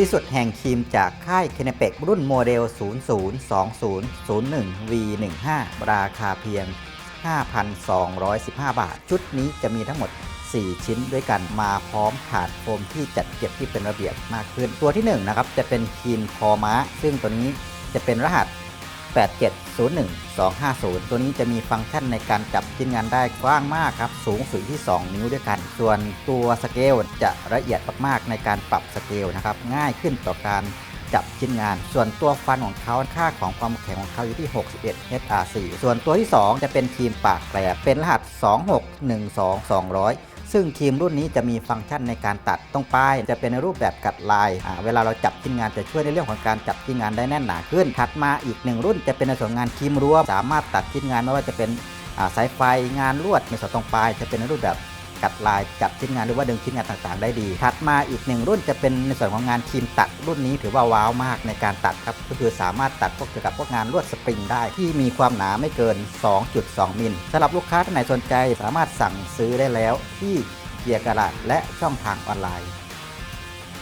ที่สุดแห่งครีมจากค่ายเคเนเปกรุ่นโมเดล 002001 V15 ราคาเพียง 5,215 บาท ชุดนี้จะมีทั้งหมด 4 ชิ้นด้วยกันมาพร้อมถาดโฟมที่จัดเก็บที่เป็นระเบียบมากขึ้น ตัวที่ 1 นะครับ จะเป็นครีมคอม้า ซึ่งตัวนี้จะเป็นรหัส 8701250 ตัวนี้จะมีฟังก์ชันในการจับชิ้นงานได้กว้างมากครับ สูงสุดที่ 2 นิ้วด้วยกัน ส่วนตัวสเกลจะละเอียดมากๆในการปรับสเกลนะครับ ง่ายขึ้นต่อการจับชิ้นงาน ส่วนตัวฟันของเขาค่าของความแข็งของเขาอยู่ที่ 61 HRC ส่วนตัวที่ 2 จะเป็นครีมปากแกลบเป็นรหัส 2612200 ซึ่งครีมรุ่นนี้จะมีฟังก์ชันในการตัดตรงป้ายจะเป็นในรูปแบบกัดลายเวลาเราจับชิ้นงานจะช่วยในเรื่องของการจับชิ้นงานได้แน่นหนาขึ้นถัดมาอีกหนึ่งรุ่นจะเป็นในส่วนงานครีมรวม สามารถตัดชิ้นงานไม่ว่าจะเป็นสายไฟงานลวดในส่วนตรงปลายจะเป็นในรูปแบบ กัดลายจับชิ้นงานหรือว่าดึงชิ้นงานต่างๆ ได้ดี ถัดมาอีกหนึ่งรุ่นจะเป็นในส่วนของงานครีมตัดรุ่นนี้ถือว่าว้าวมากในการตัดครับก็คือสามารถตัดพวกเกี่ยวกับพวกงานลวดสปริงได้ที่มีความหนาไม่เกิน 2.2 มิลสำหรับลูกค้าท่านไหนสนใจสามารถสั่งซื้อได้แล้วที่เกียร์กระดาษและช่องทางออนไลน์